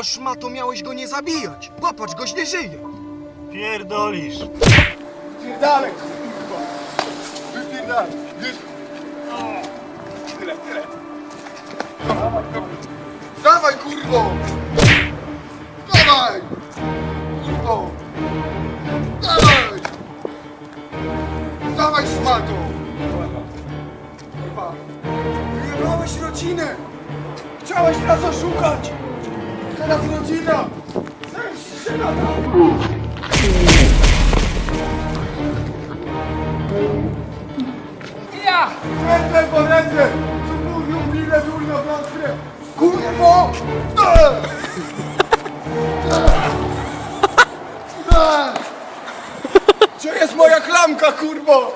Kurwa szmato, miałeś go nie zabijać. Popatrz, goś nie żyje. Pierdolisz. Wypierdalaj, kurwa! Wypierdalaj! Już. Tyle, tyle. Dawaj, Dawaj, kurwo! Dawaj! Kurwo! Dawaj! Dawaj, szmato! Kurwa! Wyjebałeś rodzinę! Chciałeś nas oszukać! Teraz rodzina! Ja! Ręce po ręce! Co mówił ile durno blądkę? Kurwo! Eee! Eee! Gdzie jest moja klamka, kurwo?